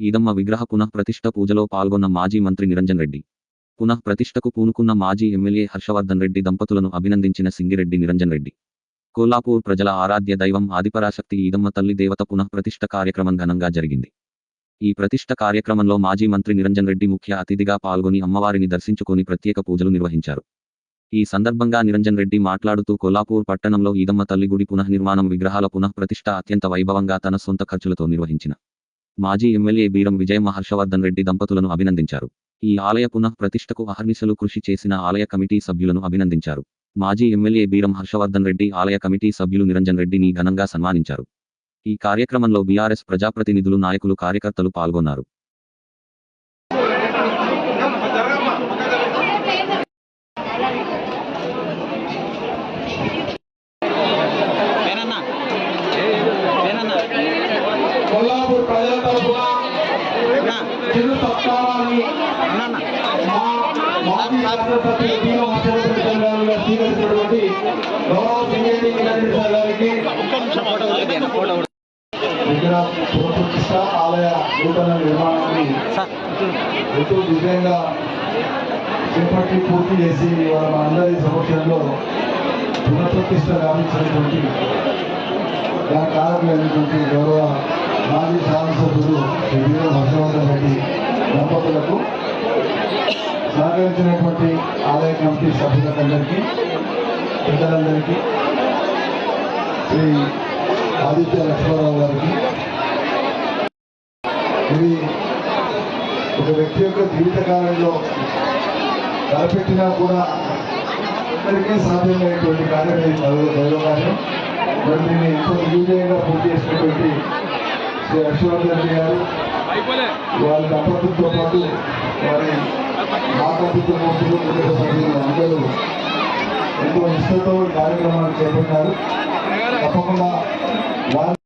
ఈదమ్మ విగ్రహ పునఃప్రతిష్ఠ పూజలో పాల్గొన్న మాజీ మంత్రి నిరంజన్ రెడ్డి. పునః ప్రతిష్ఠకు పూనుకున్న మాజీ ఎమ్మెల్యే హర్షవర్ధన్ రెడ్డి దంపతులను అభినందించిన సింగిరెడ్డి నిరంజన్ రెడ్డి. కోల్లాపూర్ ప్రజల ఆరాధ్య దైవం ఆదిపరాశక్తి ఈదమ్మ తల్లి దేవత పునః ప్రతిష్ఠ కార్యక్రమం ఘనంగా జరిగింది. ఈ ప్రతిష్ఠ కార్యక్రమంలో మాజీ మంత్రి నిరంజన్ రెడ్డి ముఖ్య అతిథిగా పాల్గొని అమ్మవారిని దర్శించుకొని ప్రత్యేక పూజలు నిర్వహించారు. ఈ సందర్భంగా నిరంజన్ రెడ్డి మాట్లాడుతూ కొల్లాపూర్ పట్టణంలో ఈదమ్మ తల్లి గుడి పునఃనిర్మాణం విగ్రహాల పునః ప్రతిష్ఠ అత్యంత వైభవంగా తన సొంత ఖర్చులతో నిర్వహించిన మాజీ ఎమ్మెల్యే బీరం విజయమ్మ హర్షవర్ధన్ రెడ్డి దంపతులను అభినందించారు. ఈ ఆలయ పునః ప్రతిష్ఠకు అహర్నిశలు కృషి చేసిన ఆలయ కమిటీ సభ్యులను అభినందించారు. మాజీ ఎమ్మెల్యే బీరం హర్షవర్ధన్ రెడ్డి ఆలయ కమిటీ సభ్యులు నిరంజన్ రెడ్డిని ఘనంగా సన్మానించారు. ఈ కార్యక్రమంలో బీఆర్ఎస్ ప్రజాప్రతినిధులు నాయకులు కార్యకర్తలు పాల్గొన్నారు. కొల్లాపూర్ ప్రజల తరఫున చిరు సత్కారాన్ని మా మాజీ రాష్ట్రపతి బీమ హర్షవర్ధన్ గారు స్వీకరించినటువంటి గౌరవ సింగేటి సార్ గారికి ఆలయ నూతన నిర్మాణాన్ని ఎంతో విజయంగా చేపట్టి పూర్తి చేసి వాళ్ళ మనందరి సమక్షంలో పునఃప్రతిష్ఠ గావించినటువంటి దాని కారకులైనటువంటి గౌరవ మాజీ శాసనసభ్యులు శ్రీ హర్షవర్ధన్ రెడ్డి దంపతులకు సహకరించినటువంటి ఆలయ కమిటీ సభ్యులందరికీ పెద్దలందరికీ శ్రీ ఆదిత్య లక్ష్మణరావు గారికి ఇది ఒక వ్యక్తి యొక్క జీవితకాలంలో తలపెట్టినా కూడా అందరికీ సాధ్యమైనటువంటి కార్యం ఇది దైవ దైవ కార్యం మరి దీన్ని ఎంతో దిగ్విజయంగా పూర్తి చేసినటువంటి శ్రీ హర్షవర్ధన్ రెడ్డి గారు వారి దంపతులతో పాటు వారి మాతాపితృ మూర్తులు కుటుంబ సభ్యులు అందరూ ఎంతో నిష్ఠతో ఈ కార్యక్రమాన్ని చేపట్టారు. తప్పకుండా వారి